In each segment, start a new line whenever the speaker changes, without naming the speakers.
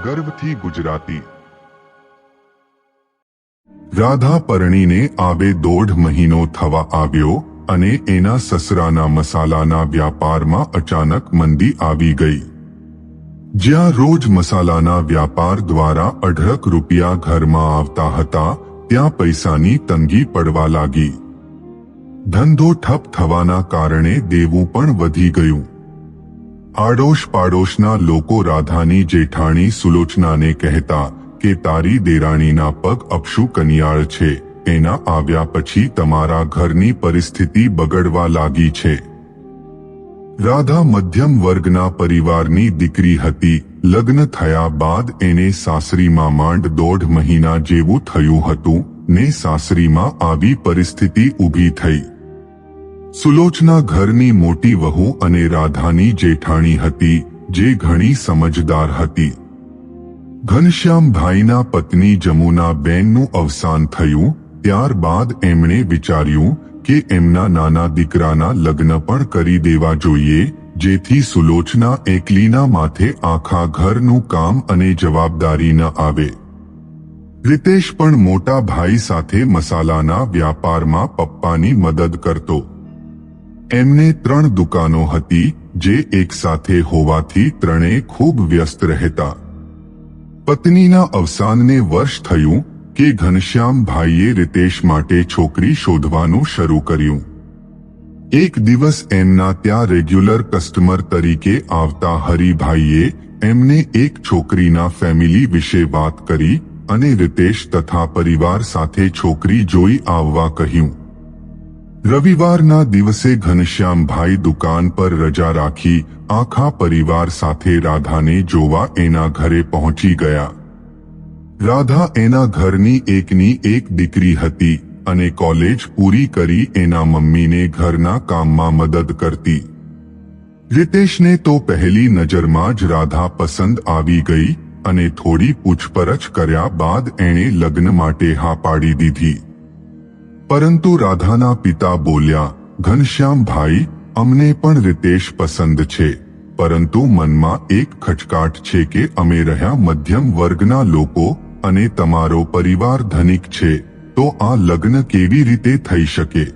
ગર્વથી ગુજરાતી. રાધા પરણીને આવે દોઢ મહિનો થવા આવ્યો અને એના સસરાના મસાલાના વ્યાપારમાં અચાનક મંદી આવી ગઈ. જ્યાં રોજ મસાલાના વ્યાપાર દ્વારા અઢળક રૂપિયા ઘરમાં આવતા હતા, ત્યાં પૈસાની તંગી પડવા લાગી. ધંધો ઠપ થવાના કારણે દેવું પણ વધી ગયું. આડોશ પાડોશના લોકો રાધાની જેઠાણી સુલોચનાને કહેતા કે તારી દેરાણીના પગ અપશુ કનિયાળ છે. એના આવ્યા પછી તમારા ઘરની પરિસ્થિતિ બગડવા લાગી છે. રાધા મધ્યમ વર્ગના પરિવારની દીકરી હતી. લગ્ન થયા બાદ એને સાસરીમાં માંડ દોઢ મહિના જેવું થયું હતું ને સાસરીમાં આવી પરિસ્થિતિ ઊભી થઈ. સુલોચના ઘરની મોટી વહુ અને રાધાની જેઠાણી હતી, જે ઘણી સમજદાર હતી. ઘનશ્યામભાઈના પત્ની જમુના બેનનું અવસાન થયું, ત્યારબાદ એમણે વિચાર્યું કે એમના નાના દીકરાના લગ્ન પણ કરી દેવા જોઈએ, જેથી સુલોચના એકલીના માથે આખા ઘરનું કામ અને જવાબદારી ન આવે. રિતેશ પણ મોટા ભાઈ સાથે મસાલાના વ્યાપારમાં પપ્પાની મદદ કરતો. એમને ત્રણ દુકાનો હતી, જે એકસાથે હોવાથી ત્રણેય ખૂબ વ્યસ્ત રહેતા. પત્નીના અવસાનને વર્ષ થયું કે ઘનશ્યામભાઈએ રિતેશ માટે છોકરી શોધવાનું શરૂ કર્યું. એક દિવસ એમના ત્યાં રેગ્યુલર કસ્ટમર તરીકે આવતા હરિભાઈએ એમને એક છોકરીના ફેમિલી વિશે વાત કરી અને રિતેશ તથા પરિવાર સાથે છોકરી જોઈ આવવા કહ્યું. રવિવારના દિવસે ઘનશ્યામભાઈ દુકાન પર રજા રાખી આખા પરિવાર સાથે રાધાને જોવા એના ઘરે પહોંચી ગયા રાધા એના ઘરની એકની એક દીકરી હતી અને કોલેજ પૂરી કરી એના મમ્મીને ઘરના કામમાં મદદ કરતી રિતેશને તો પહેલી નજરમાં જ રાધા પસંદ આવી ગઈ અને થોડી પૂછપરછ કર્યા બાદ એણે લગ્ન માટે હા પાડી દીધી પરંતુ રાધાના પિતા બોલ્યા ઘનશ્યામભાઈ અમને પણ રિતેશ પસંદ છે. પરંતુ મનમાં એક ખચકાટ છે કે અમે રહ્યા મધ્યમ વર્ગના લોકો અને તમારો પરિવાર ધનિક છે, તો આ લગ્ન કેવી રીતે થઈ શકે?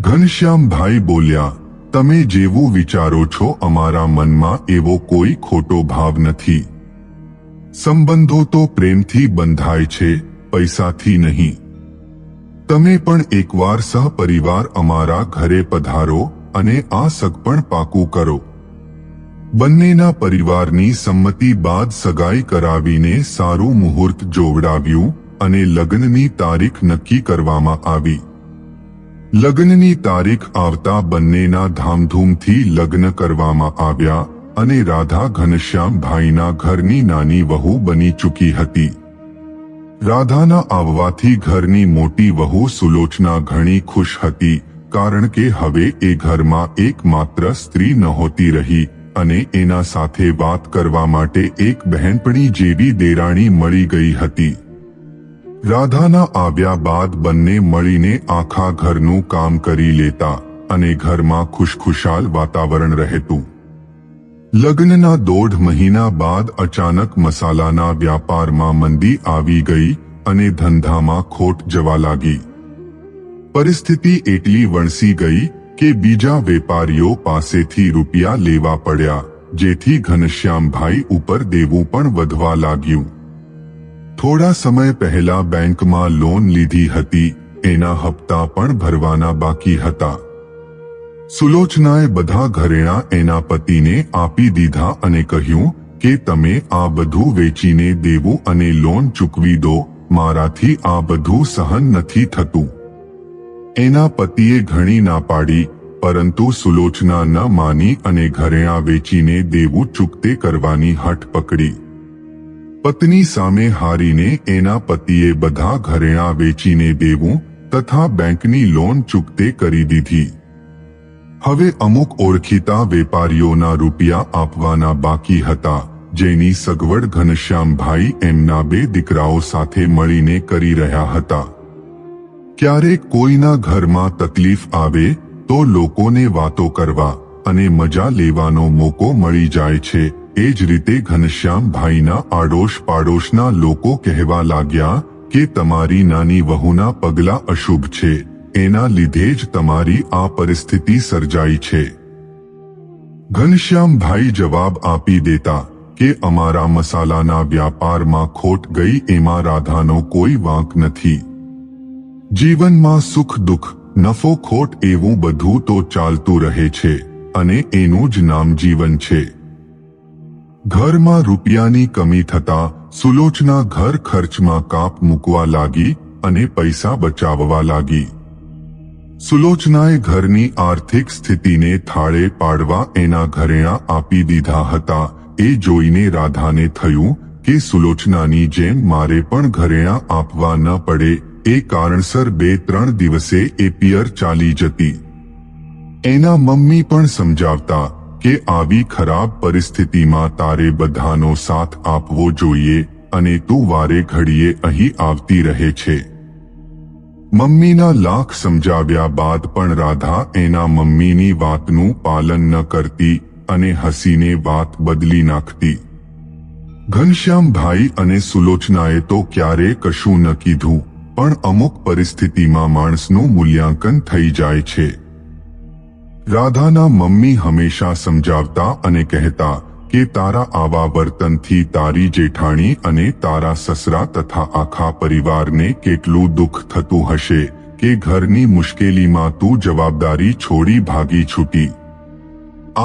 ઘનશ્યામભાઈ બોલ્યા, તમે જેવું વિચારો છો અમારા મનમાં એવો કોઈ ખોટો ભાવ નથી. સંબંધો તો પ્રેમથી બંધાય છે, પૈસાથી નહીં. તમે પણ એકવાર સહપરિવાર અમારા ઘરે પધારો અને આ સગપણ પાકું કરો. બંનેના પરિવારની સંમતિ બાદ સગાઈ કરાવીને સારું મુહૂર્ત જોવડાવ્યું અને લગ્નની તારીખ નક્કી કરવામાં આવી. લગ્નની તારીખ આવતા બંનેના ધામધૂમથી લગ્ન કરવામાં આવ્યા અને રાધા ઘનશ્યામભાઈના ઘરની નાની વહુ બની ચૂકી હતી. રાધાના આવવાથી ઘરની મોટી વહુ સુલોચના ઘણી ખુશ હતી, કારણ કે હવે એ ઘરમાં એકમાત્ર સ્ત્રી નહોતી રહી અને એના સાથે વાત કરવા માટે એક બહેનપણી જેવી દેરાણી મળી ગઈ હતી. રાધાના આવ્યા બાદ બંને મળીને આખા ઘરનું કામ કરી લેતા અને ઘરમાં ખુશખુશાલ વાતાવરણ રહેતું. લગ્નના દોઢ મહિના બાદ અચાનક મસાલાના વ્યાપારમાં મંદી આવી ગઈ અને ધંધામાં ખોટ જવા લાગી. પરિસ્થિતિ એટલી વણસી ગઈ કે બીજા વેપારીઓ પાસેથી રૂપિયા લેવા પડ્યા, જેથી ઘનશ્યામભાઈ ઉપર દેવું પણ વધવા લાગ્યું. થોડા સમય પહેલા બેંકમાં લોન લીધી હતી, એના હપ્તા પણ ભરવાના બાકી હતા. સુલોચનાએ બધા ઘરેણા એના પતિને આપી દીધા અને કહ્યું કે તમે આ બધું વેચીને દેવું અને લોન ચૂકવી દો, મારાથી આ બધું સહન નથી થતું. એના પતિએ ઘણી ના પાડી, પરંતુ સુલોચના ન માની અને ઘરેણા વેચીને દેવું ચૂકતે કરવાની હઠ પકડી. પત્ની સામે હારીને એના પતિએ બધા ઘરેણા વેચીને દેવું તથા બેંકની લોન ચૂકતે કરી દીધી. હવે અમુક ઓળખીતા વેપારીઓના રૂપિયા આપવાના બાકી હતા, જેની સગવડ ઘનશ્યામભાઈ એમના બે દીકરાઓ સાથે મળીને કરી રહ્યા હતા. ક્યારેક કોઈના ઘરમાં તકલીફ આવે, તો લોકોને વાતો કરવા અને મજા લેવાનો મોકો મળી જાય છે. એ જ રીતે ઘનશ્યામભાઈના આડોશ પાડોશના લોકો કહેવા લાગ્યા કે તમારી નાની વહુના પગલા અશુભ છે. એના લીધે જ તમારી આ પરિસ્થિતિ સર્જાઈ છે. ઘનશ્યામભાઈ જવાબ આપી દેતા કે અમારા મસાલાના વ્યાપારમાં ખોટ ગઈ એમાં રાધાનો કોઈ વાંક નથી. જીવનમાં સુખ દુઃખ, નફો ખોટ એવું બધું તો ચાલતું રહે છે અને એનું જ નામ જીવન છે. ઘરમાં રૂપિયાની કમી થતા સુલોચના ઘર ખર્ચમાં કાપ મૂકવા લાગી અને પૈસા બચાવવા લાગી. સુલોચનાએ ઘરની આર્થિક સ્થિતિને થાળે પાડવા એના ઘરેણા આપી દીધા હતા. એ જોઈને રાધાને થયું કે સુલોચનાની જેમ મારે પણ ઘરેણા આપવા ન પડે. એ કારણસર બે ત્રણ દિવસે એ પિયર ચાલી જતી. એના મમ્મી પણ સમજાવતા કે આવી ખરાબ પરિસ્થિતિમાં તારે બધાનો સાથ આપવો જોઈએ અને તું વારે ઘડીએ અહીં આવતી રહે છે. મમ્મીના લાખ સમજાવ્યા બાદ પણ રાધા એના મમ્મીની વાતનું પાલન ન કરતી અને હસીને વાત બદલી નાખતી. ઘનશ્યામભાઈ અને સુલોચનાએ તો ક્યારે કશું ન કીધું, પણ અમુક પરિસ્થિતિમાં માણસનું મૂલ્યાંકન થઈ જાય છે. રાધાના મમ્મી હંમેશા સમજાવતા અને કહેતા કે તારા આવા વર્તનથી તારી જેઠાણી અને તારા સસરા તથા આખા પરિવારને કેટલું દુઃખ થતું હશે કે ઘરની મુશ્કેલીમાં તું જવાબદારી છોડી ભાગી છૂટી.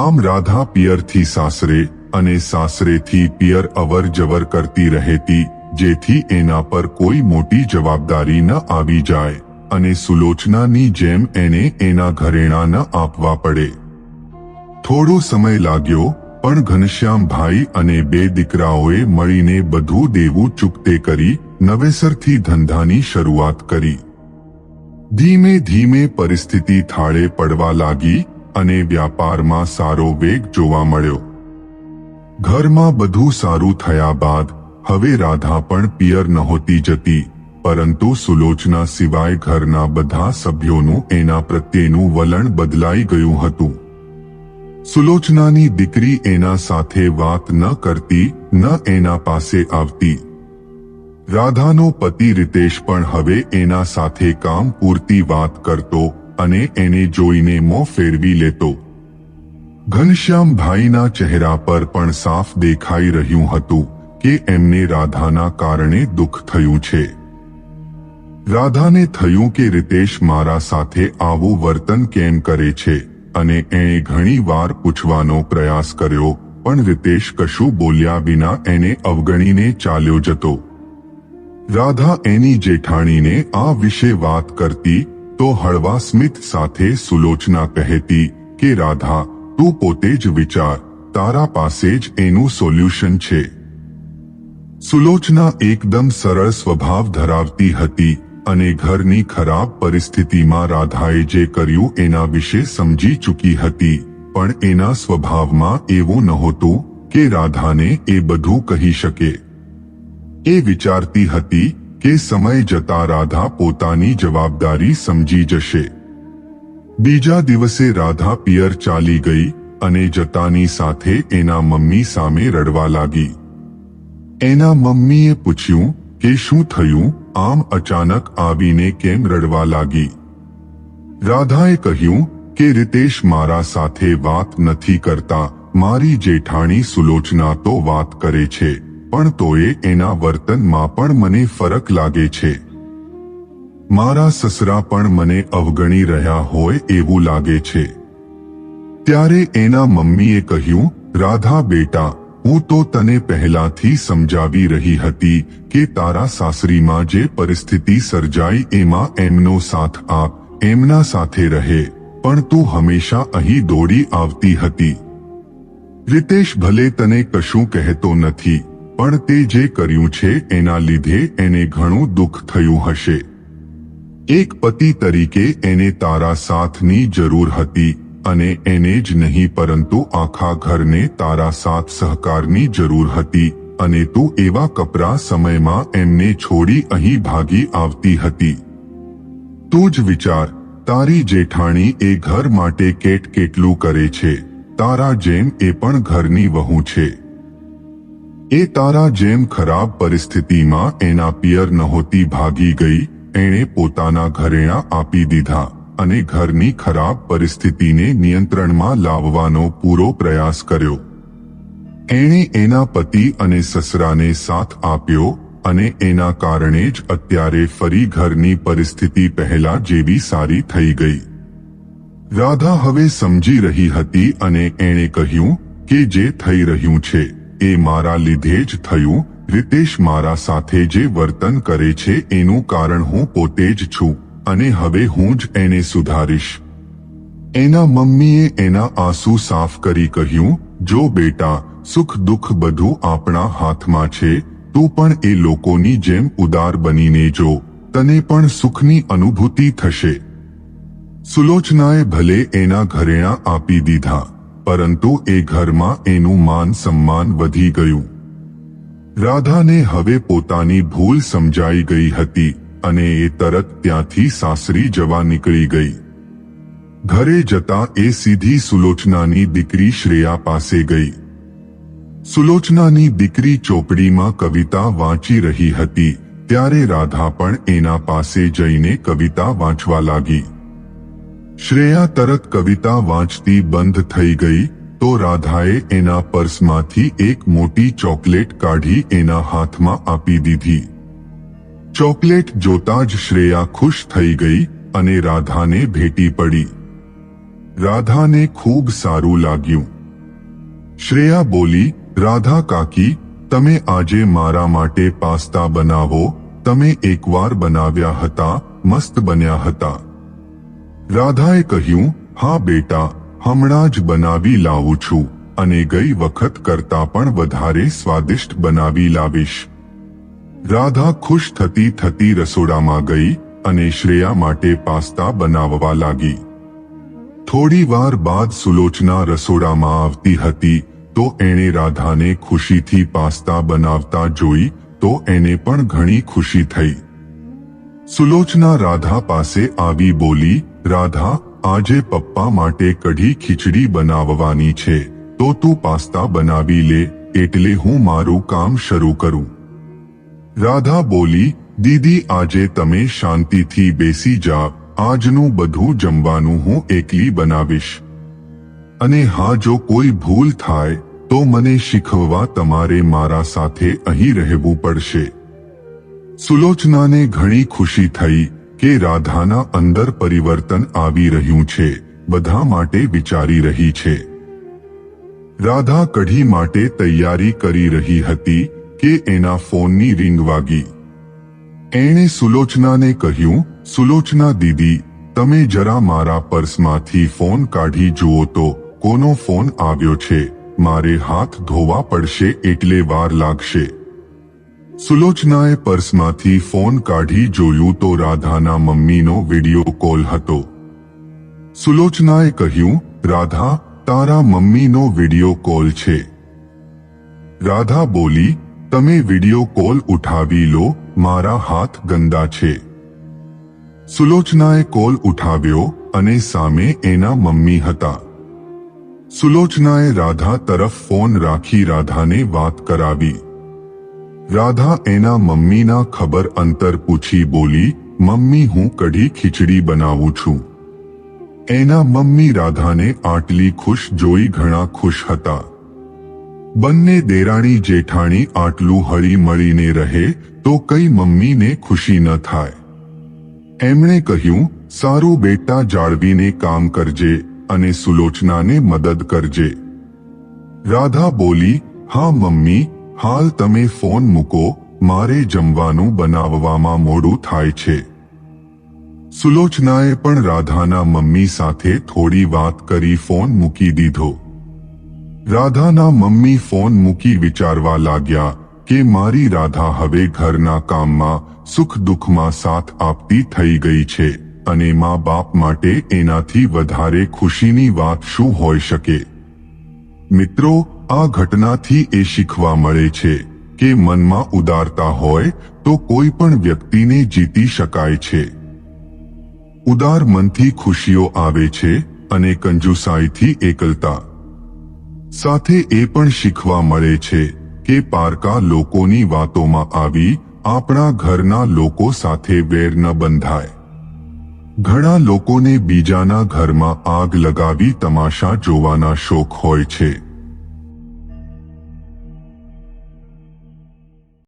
આમ રાધા પિયરથી સાસરે અને સાસરેથી પિયર અવર જવર કરતી રહેતી, જેથી એના પર કોઈ મોટી જવાબદારી ન આવી જાય અને સુલોચનાની જેમ એને એના ઘરેણા ન આપવા પડે. થોડો સમય લાગ્યો પણ ઘનશ્યામભાઈ અને બે દીકરાઓએ મળીને બધું દેવું ચૂકતે કરી, નવેસરથી ધંધાની શરૂઆત કરી. ધીમે ધીમે પરિસ્થિતિ થાળે પડવા લાગી અને વ્યાપારમાં સારો વેગ જોવા મળ્યો. ઘરમાં બધું સારું થયા બાદ, હવે રાધા પણ પિયર નહોતી જતી, પરંતુ સુલોચના સિવાય ઘરના બધા સભ્યોનું એના પ્રત્યેનું વલણ બદલાઈ ગયું હતું. સુલોચનાની દીકરી એના સાથે વાત ન કરતી, ન એના પાસે આવતી. રાધાનો પતિ રીતેશ પણ હવે એના સાથે કામ પૂરતી વાત કરતો અને એને જોઈને મોં ફેરવી લેતો. ઘનશ્યામભાઈના ચહેરા પર પણ સાફ દેખાઈ રહ્યું હતું કે એમને રાધાના કારણે દુઃખ થયું છે. રાધાને થયું કે રીતેશ મારા સાથે આવું વર્તન કેમ કરે છે? અને એણે ઘણી વાર પૂછવાનો પ્રયાસ કર્યો, પણ રીતેશ કશું બોલ્યા વિના એને અવગણીને ચાલ્યો જતો. રાધા એની જેઠાણીને આ વિશે વાત કરતી, તો હળવા સ્મિત સાથે સુલોચના કહેતી કે, રાધા, તું પોતે જ વિચાર, તારા પાસે જ એનું સોલ્યુશન છે. સુલોચના એકદમ સરળ સ્વભાવ ધરાવતી હતી અને ઘરની ખરાબ પરિસ્થિતિમાં રાધાએ જે કર્યું એના વિશે સમજી ચૂકી હતી. પણ એના સ્વભાવમાં એવું નહોતું કે રાધાને એ બધું કહી શકે. એ વિચારતી હતી કે સમય જતા રાધા પોતાની જવાબદારી સમજી જશે. બીજા દિવસે રાધા પિયર ચાલી ગઈ અને જતાની સાથે એના મમ્મી સામે રડવા લાગી. એના મમ્મીએ પૂછ્યું કે શું થયું? આમ અચાનક આવીને કેમ રડવા લાગી? રાધાએ કહ્યું કે, રીતેશ મારા સાથે વાત નથી કરતા. મારી જેઠાણી સુલોચના તો વાત કરે છે, પણ તોય એના વર્તનમાં પણ મને ફરક લાગે છે. મારા સસરા પણ મને અવગણી રહ્યા હોય એવું લાગે છે. ત્યારે એના મમ્મીએ કહ્યું, રાધા બેટા હું તો તને પહેલાથી સમજાવી રહી હતી કે તારા સાસરીમાં જે પરિસ્થિતિ સર્જાઈ એમાં એમનો સાથ આપ, એમના સાથે રહે, પણ તું હંમેશા અહીં દોડી આવતી હતી. રીતેશ ભલે તને કશું કહેતો નથી, પણ તે જે કર્યું છે એના લીધે એને ઘણું દુઃખ થયું હશે. એક પતિ તરીકે એને તારા સાથની જરૂર હતી અને એને જ નહીં, પરંતુ આખા ઘરને તારા સાથ સહકારની જરૂર હતી અને તું એવા કપરા સમયમાં એમને છોડી અહીં ભાગી આવતી હતી. તું જ વિચાર, તારી જેઠાણી એ ઘર માટે કેટ કેટલું કરે છે? તારા જેમ એ પણ ઘરની વહુ છે. એ તારા જેમ ખરાબ પરિસ્થિતિમાં એના પિયર નહોતી ભાગી ગઈ, એણે પોતાના ઘરેણા આપી દીધા. અને ઘરની ખરાબ પરિસ્થિતિને નિયંત્રણમાં લાવવાનો પૂરો પ્રયાસ કર્યો. એણે એના પતિ અને સસરાને સાથ આપ્યો અને એના કારણે જ અત્યારે ફરી ઘરની પરિસ્થિતિ પહેલા જેવી સારી થઈ ગઈ. રાધા હવે સમજી રહી હતી અને એણે કહ્યું કે જે થઈ રહ્યું છે, એ મારા લીધે જ થયું, રીતેશ મારા સાથે જે વર્તન કરે છે એનું કારણ હું પોતે જ છું. અને હવે હું જ એને સુધારીશ. એના મમ્મીએ એના આંસુ સાફ કરી કહ્યું, જો બેટા, સુખ દુઃખ બધું આપણા હાથમાં છે, તું પણ એ લોકોની જેમ ઉદાર બનીને જો, તને પણ સુખની અનુભૂતિ થશે. સુલોચનાએ ભલે એના ઘરેણા આપી દીધા, પરંતુ એ ઘરમાં એનું માન સન્માન વધી ગયું. રાધાને હવે પોતાની ભૂલ સમજાઈ ગઈ હતી. અને એ તરત ત્યાંથી સાસરી જવા નીકળી ગઈ. ઘરે જતા એ સીધી સુલોચનાની દીકરી શ્રેયા પાસે ગઈ. સુલોચનાની દીકરી ચોપડીમાં કવિતા વાંચી રહી હતી, ત્યારે રાધા પણ એના પાસે જઈને કવિતા વાંચવા લાગી. શ્રેયા તરત કવિતા વાંચતી બંધ થઈ ગઈ, તો રાધાએ એના પર્સમાંથી એક મોટી ચોકલેટ કાઢી એના હાથમાં આપી દીધી. ચોકલેટ જોતા જ શ્રેયા ખુશ થઈ ગઈ અને રાધાને ભેટી પડી. રાધાને ખૂબ સારું લાગ્યું. શ્રેયા બોલી, રાધા કાકી, તમે આજે મારા માટે પાસ્તા બનાવો. તમે એકવાર બનાવ્યા હતા, મસ્ત બન્યા હતા. રાધાએ કહ્યું, હા બેટા, હમણાં જ બનાવી લાવું છું અને ગઈ વખત કરતા પણ વધારે સ્વાદિષ્ટ બનાવી લાવીશ. રાધા ખુશ થતી થતી રસોડામાં ગઈ અને શ્રેયા માટે પાસ્તા બનાવવા લાગી. થોડી વાર બાદ સુલોચના રસોડામાં આવતી હતી તો એણે રાધાને ખુશીથી પાસ્તા બનાવતા જોઈ તો એને પણ ઘણી ખુશી થઈ. સુલોચના રાધા પાસે આવી બોલી, રાધા, આજે પપ્પા માટે કઢી ખીચડી બનાવવાની છે, તો તું પાસ્તા બનાવી લે, એટલે હું મારું કામ શરૂ કરું. રાધા બોલી, દીદી, આજે તમે શાંતિથી બેસી જા. આજનું બધું જમવાનું હું એકલી બનાવીશ. અને હા, જો કોઈ ભૂલ થાય, તો મને શીખવવા તમારે મારા સાથે અહીં રહેવું પડશે. સુલોચનાને ઘણી ખુશી થઈ કે રાધાના અંદર પરિવર્તન આવી રહ્યું છે, બધા માટે વિચારી રહી છે. રાધા કઢી માટે તૈયારી કરી રહી હતી કે એના ફોનની રિંગ વાગી. એણે સુલોચનાને કહ્યું, સુલોચના દીદી, તમે જરા મારા પર્સમાંથી ફોન કાઢી જુઓ તો, કોનો ફોન આવ્યો છે? મારે હાથ ધોવા પડશે એટલે વાર લાગશે. સુલોચનાએ પર્સમાંથી ફોન કાઢી જોયું તો રાધાના મમ્મીનો વીડિયો કોલ હતો. સુલોચનાએ કહ્યું, રાધા, તારા મમ્મીનો વીડિયો કોલ છે. રાધા બોલી તમે વિડિયો કોલ ઉઠાવી લો, મારા હાથ ગંદા છે. સુલોચનાએ કોલ ઉઠાવ્યો અને સામે એના મમ્મી હતા. સુલોચનાએ રાધા તરફ ફોન રાખી રાધાને વાત કરાવી. રાધા એના મમ્મીના ખબર અંતર પૂછી બોલી, મમ્મી, હું કઢી ખીચડી બનાવું છું. એના મમ્મી રાધાને આટલી ખુશ જોઈ ઘણા ખુશ હતા. બંને દેરાણી જેઠાણી આટલું હળી મળીને રહે, તો કઈ મમ્મીને ખુશી ન થાય. એમણે કહ્યું, સારું બેટા જાળવીને કામ કરજે અને સુલોચનાને મદદ કરજે. રાધા બોલી, હા મમ્મી, હાલ તમે ફોન મૂકો, મારે જમવાનું બનાવવામાં મોડું થાય છે. સુલોચનાએ પણ રાધાના મમ્મી સાથે થોડી વાત કરી ફોન મૂકી દીધો. રાધાના મમ્મી ફોન મૂકી વિચારવા લાગ્યા કે મારી રાધા હવે ઘરના કામમાં સુખ દુઃખમાં સાથ આપતી થઈ ગઈ છે અને મા બાપ માટે એનાથી વધારે ખુશીની વાત શું હોઈ શકે? મિત્રો, આ ઘટનાથી એ શીખવા મળે છે કે મનમાં ઉદારતા હોય તો કોઈ પણ વ્યક્તિને જીતી શકાય છે. ઉદાર મનથી ખુશીઓ આવે છે અને કંજુસાઈથી એકલતા. સાથે એ પણ શીખવા મળે છે કે પારકા લોકોની વાતોમાં આવી આપણા ઘરના લોકો સાથે વેર ન બંધાય. ઘણા લોકોને બીજાના ઘરમાં આગ લગાવી તમાશા જોવાના શોખ હોય છે.